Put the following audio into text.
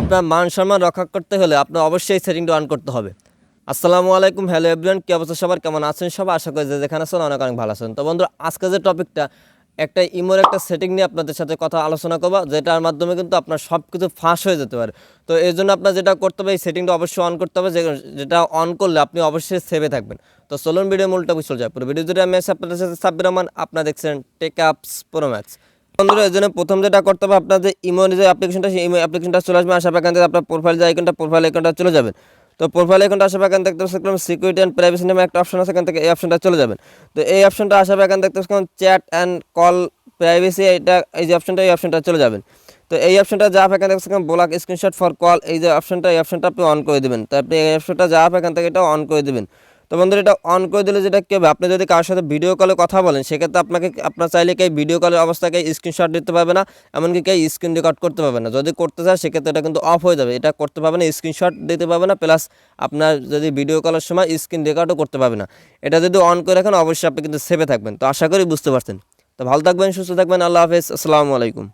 আপনার মান সম্মান রক্ষা করতে হলে আপনার অবশ্যই সেটিংটা অন করতে হবে। আসসালামু আলাইকুম, হ্যালো এভরিওয়ান কি অবস্থা সবার? কেমন আছেন সবাই? আশা করি যে যেখানে আছেন অনেক অনেক ভালো আছেন। তো বন্ধু, আজকে যে টপিকটা একটা ইমোর একটা সেটিং নিয়ে আপনাদের সাথে কথা আলোচনা করব, যেটার মাধ্যমে কিন্তু আপনার সব কিছু ফাঁস হয়ে যেতে পারে। তো এই জন্য আপনার যেটা করতে হবে, এই সেটিংটা অবশ্যই অন করতে হবে যেটা অন করলে আপনি অবশ্যই সেভে থাকবেন। তো চলুন ভিডিও মূলটা চলে যায় পুরো ভিডিও জুড়ে আমি আছি আপনাদের সাথে সাব্বির রহমান, আপনারা দেখছেন টেক আপস প্রো ম্যাক্স বন্ধুরা, এই জন্য প্রথম যেটা করতে হবে আপনার যে ইমো যে অ্যাপ্লিকেশনটা সেই ইমো অ্যাপ্লিকেশনটা চলে আসবে। আসার পর এখান থেকে আপনার প্রোফাইল যে আইকনটা প্রোফাইল আইকনটা চলে যাবেন তো প্রোফাইল আইকনটা আসার পর এখান দেখতে পাচ্ছেন সিকিউরিটি অ্যান্ড প্রাইভেসি নামে একটা অপশন আছে, এখান থেকে এই অপশনটা চলে যাবেন তো এই অপশনটা আসার পর এখান দেখতে পাচ্ছেন চ্যাট অ্যান্ড কল প্রাইভেসি এটা এই যে অপশনটা এই অপশনটা চলে যাবেন তো এই অপশনটা যা এখান থেকে ব্লক স্ক্রিনশট ফর কল এই যে অপশনটা এই অপশনটা আপনি অন করে দেবেন। তো আপনি এই অপশনটা যা এখান থেকে এটা অন করে দেবেন। তো বন্ধুরা, এটা অন করে দিলে যেটা কী হবে? আপনি যদি কারোর সাথে ভিডিও কলে কথা বলেন, সেক্ষেত্রে আপনাকে, আপনার চাইলে কেউ ভিডিও কলের অবস্থাকে স্ক্রিনশট দিতে পারবে না, এমনকি কেউ স্ক্রিন রেকর্ড করতে পারবে না। যদি করতে চায় সেক্ষেত্রে এটা কিন্তু অফ হয়ে যাবে। এটা করতে পারবে না স্ক্রিনশট দিতে পারবে না প্লাস আপনার যদি ভিডিও কলের সময় স্ক্রিন রেকর্ডও করতে পারবে না। এটা যদি অন করে রাখেন, অবশ্যই আপনি কিন্তু সেভে থাকবেন। তো আশা করি বুঝতে পারছেন। তো ভালো থাকবেন, সুস্থ থাকবেন, আল্লাহ হাফেজ, আসসালামু আলাইকুম।